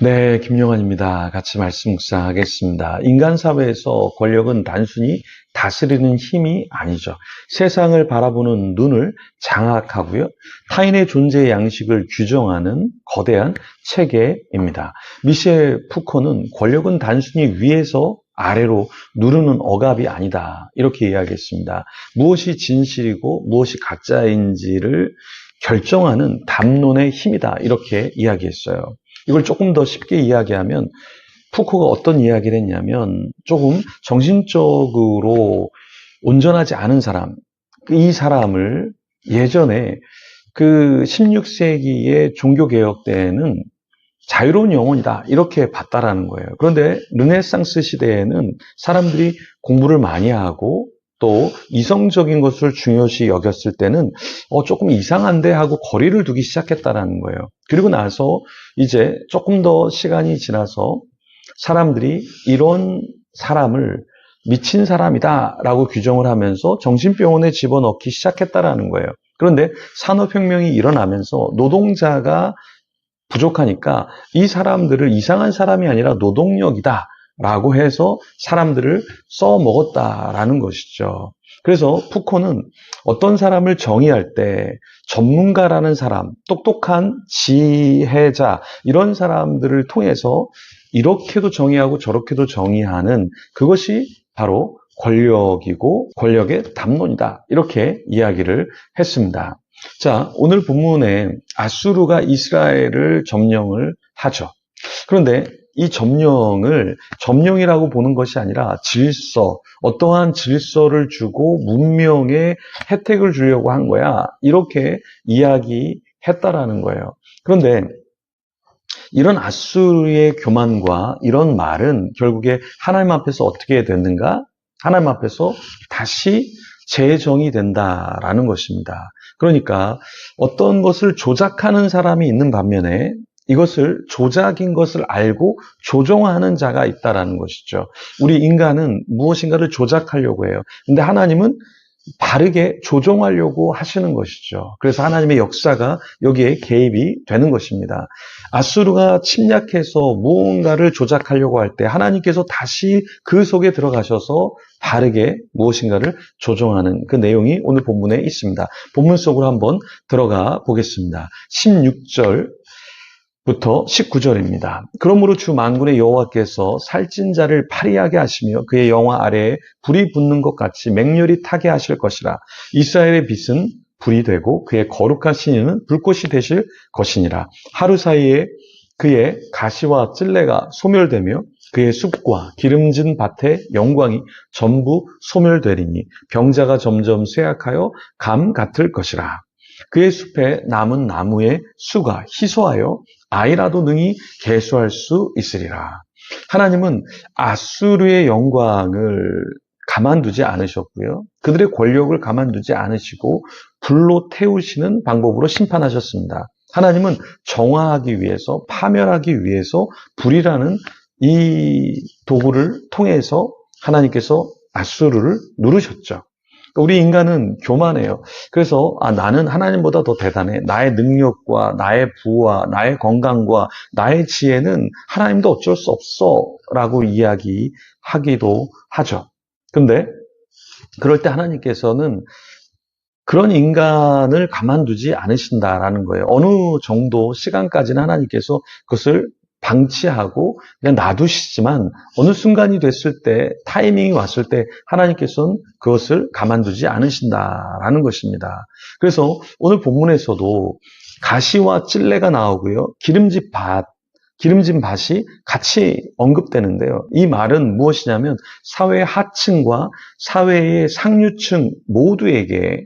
네, 김용환입니다. 같이 말씀 묵상하겠습니다. 인간 사회에서 권력은 단순히 다스리는 힘이 아니죠. 세상을 바라보는 눈을 장악하고요. 타인의 존재 양식을 규정하는 거대한 체계입니다. 미셸 푸코는 권력은 단순히 위에서 아래로 누르는 억압이 아니다. 이렇게 이야기했습니다. 무엇이 진실이고 무엇이 가짜인지를 결정하는 담론의 힘이다. 이렇게 이야기했어요. 이걸 조금 더 쉽게 이야기하면 푸코가 어떤 이야기를 했냐면 조금 정신적으로 온전하지 않은 사람, 이 사람을 예전에 그 16세기의 종교개혁 때에는 자유로운 영혼이다. 이렇게 봤다라는 거예요. 그런데 르네상스 시대에는 사람들이 공부를 많이 하고 또 이성적인 것을 중요시 여겼을 때는 어, 조금 이상한데 하고 거리를 두기 시작했다라는 거예요. 그리고 나서 이제 조금 더 시간이 지나서 사람들이 이런 사람을 미친 사람이다라고 규정을 하면서 정신병원에 집어넣기 시작했다라는 거예요. 그런데 산업혁명이 일어나면서 노동자가 부족하니까 이 사람들을 이상한 사람이 아니라 노동력이다. 라고 해서 사람들을 써먹었다라는 것이죠. 그래서 푸코는 어떤 사람을 정의할 때 전문가라는 사람, 똑똑한 지혜자, 이런 사람들을 통해서 이렇게도 정의하고 저렇게도 정의하는 그것이 바로 권력이고 권력의 담론이다. 이렇게 이야기를 했습니다. 자, 오늘 본문에 아수르가 이스라엘을 점령을 하죠. 그런데 이 점령을 점령이라고 보는 것이 아니라 질서, 어떠한 질서를 주고 문명의 혜택을 주려고 한 거야. 이렇게 이야기했다라는 거예요. 그런데 이런 아수르의 교만과 이런 말은 결국에 하나님 앞에서 어떻게 됐는가? 하나님 앞에서 다시 재정이 된다라는 것입니다. 그러니까 어떤 것을 조작하는 사람이 있는 반면에 이것을 조작인 것을 알고 조종하는 자가 있다라는 것이죠. 우리 인간은 무엇인가를 조작하려고 해요. 근데 하나님은 바르게 조종하려고 하시는 것이죠. 그래서 하나님의 역사가 여기에 개입이 되는 것입니다. 아수르가 침략해서 무언가를 조작하려고 할 때 하나님께서 다시 그 속에 들어가셔서 바르게 무엇인가를 조종하는 그 내용이 오늘 본문에 있습니다. 본문 속으로 한번 들어가 보겠습니다. 16절 부터 19절입니다. 그러므로 주 만군의 여호와께서 살찐 자를 파리하게 하시며 그의 영화 아래에 불이 붙는 것 같이 맹렬히 타게 하실 것이라. 이스라엘의 빛은 불이 되고 그의 거룩한 신인은 불꽃이 되실 것이니라. 하루 사이에 그의 가시와 찔레가 소멸되며 그의 숲과 기름진 밭의 영광이 전부 소멸되리니 병자가 점점 쇠약하여 감 같을 것이라. 그의 숲에 남은 나무의 수가 희소하여 아이라도 능히 개수할 수 있으리라. 하나님은 아수르의 영광을 가만두지 않으셨고요. 그들의 권력을 가만두지 않으시고 불로 태우시는 방법으로 심판하셨습니다. 하나님은 정화하기 위해서 파멸하기 위해서 불이라는 이 도구를 통해서 하나님께서 아수르를 누르셨죠. 우리 인간은 교만해요. 그래서 아, 나는 하나님보다 더 대단해. 나의 능력과 나의 부와 나의 건강과 나의 지혜는 하나님도 어쩔 수 없어라고 이야기하기도 하죠. 근데 그럴 때 하나님께서는 그런 인간을 가만두지 않으신다라는 거예요. 어느 정도 시간까지는 하나님께서 그것을 방치하고 그냥 놔두시지만 어느 순간이 됐을 때 타이밍이 왔을 때 하나님께서는 그것을 가만두지 않으신다라는 것입니다. 그래서 오늘 본문에서도 가시와 찔레가 나오고요. 기름진 밭, 기름진 밭이 같이 언급되는데요. 이 말은 무엇이냐면 사회 하층과 사회의 상류층 모두에게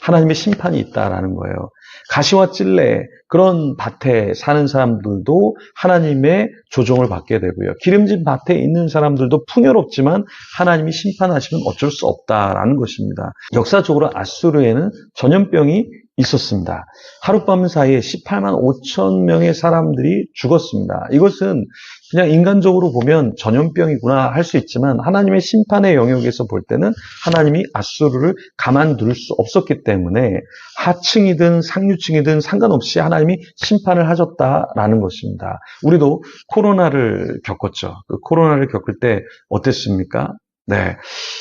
하나님의 심판이 있다라는 거예요. 가시와 찔레 그런 밭에 사는 사람들도 하나님의 조종을 받게 되고요. 기름진 밭에 있는 사람들도 풍요롭지만 하나님이 심판하시면 어쩔 수 없다라는 것입니다. 역사적으로 아수르에는 전염병이 있었습니다. 하룻밤 사이에 18만 5천 명의 사람들이 죽었습니다. 이것은 그냥 인간적으로 보면 전염병이구나 할 수 있지만 하나님의 심판의 영역에서 볼 때는 하나님이 아수르를 가만둘 수 없었기 때문에 하층이든 상류층이든 상관없이 하나님이 심판을 하셨다라는 것입니다. 우리도 코로나를 겪었죠. 그 코로나를 겪을 때 어땠습니까? 네.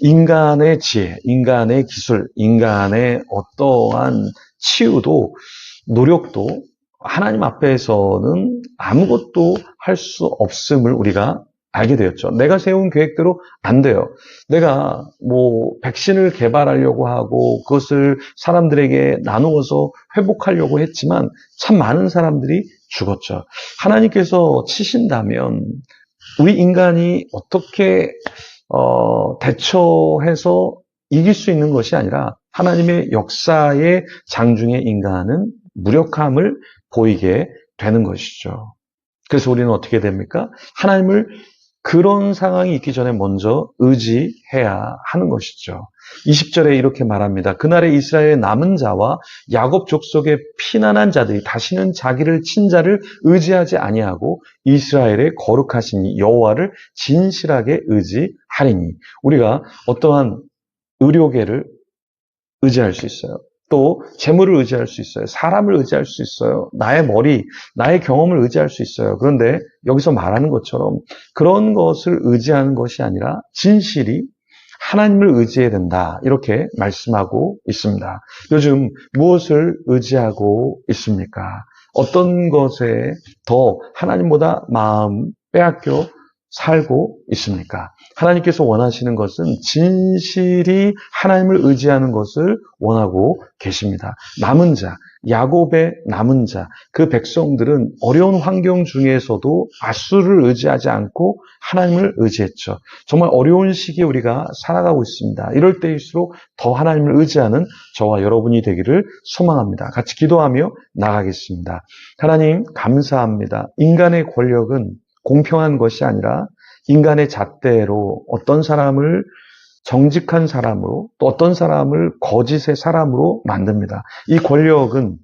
인간의 지혜, 인간의 기술, 인간의 어떠한 치유도 노력도 하나님 앞에서는 아무것도 할 수 없음을 우리가 알게 되었죠. 내가 세운 계획대로 안 돼요. 내가 뭐 백신을 개발하려고 하고 그것을 사람들에게 나누어서 회복하려고 했지만 참 많은 사람들이 죽었죠. 하나님께서 치신다면 우리 인간이 어떻게 어, 대처해서 이길 수 있는 것이 아니라 하나님의 역사의 장중의 인간은 무력함을 보이게 되는 것이죠. 그래서 우리는 어떻게 됩니까? 하나님을 그런 상황이 있기 전에 먼저 의지해야 하는 것이죠. 20절에 이렇게 말합니다. 그날에 이스라엘의 남은 자와 야곱 족속의 피난한 자들이 다시는 자기를 친자를 의지하지 아니하고 이스라엘의 거룩하신 여호와를 진실하게 의지하리니 우리가 어떠한 의료계를 의지할 수 있어요. 또 재물을 의지할 수 있어요. 사람을 의지할 수 있어요. 나의 머리, 나의 경험을 의지할 수 있어요. 그런데 여기서 말하는 것처럼 그런 것을 의지하는 것이 아니라 진실이 하나님을 의지해야 된다. 이렇게 말씀하고 있습니다. 요즘 무엇을 의지하고 있습니까? 어떤 것에 더 하나님보다 마음 빼앗겨 살고 있습니까? 하나님께서 원하시는 것은 진실이 하나님을 의지하는 것을 원하고 계십니다. 남은 자, 야곱의 남은 자, 그 백성들은 어려운 환경 중에서도 아수를 의지하지 않고 하나님을 의지했죠. 정말 어려운 시기에 우리가 살아가고 있습니다. 이럴 때일수록 더 하나님을 의지하는 저와 여러분이 되기를 소망합니다. 같이 기도하며 나가겠습니다. 하나님, 감사합니다. 인간의 권력은 공평한 것이 아니라 인간의 잣대로 어떤 사람을 정직한 사람으로 또 어떤 사람을 거짓의 사람으로 만듭니다. 이 권력은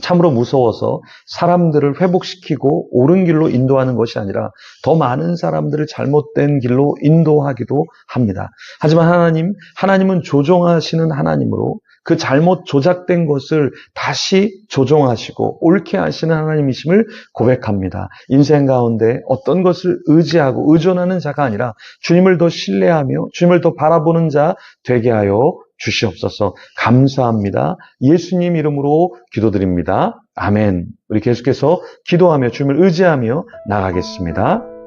참으로 무서워서 사람들을 회복시키고 옳은 길로 인도하는 것이 아니라 더 많은 사람들을 잘못된 길로 인도하기도 합니다. 하지만 하나님, 하나님은 조종하시는 하나님으로 그 잘못 조작된 것을 다시 조종하시고 옳게 하시는 하나님이심을 고백합니다. 인생 가운데 어떤 것을 의지하고 의존하는 자가 아니라 주님을 더 신뢰하며 주님을 더 바라보는 자 되게 하여 주시옵소서 감사합니다. 예수님 이름으로 기도드립니다. 아멘. 우리 계속해서 기도하며 주님을 의지하며 나가겠습니다.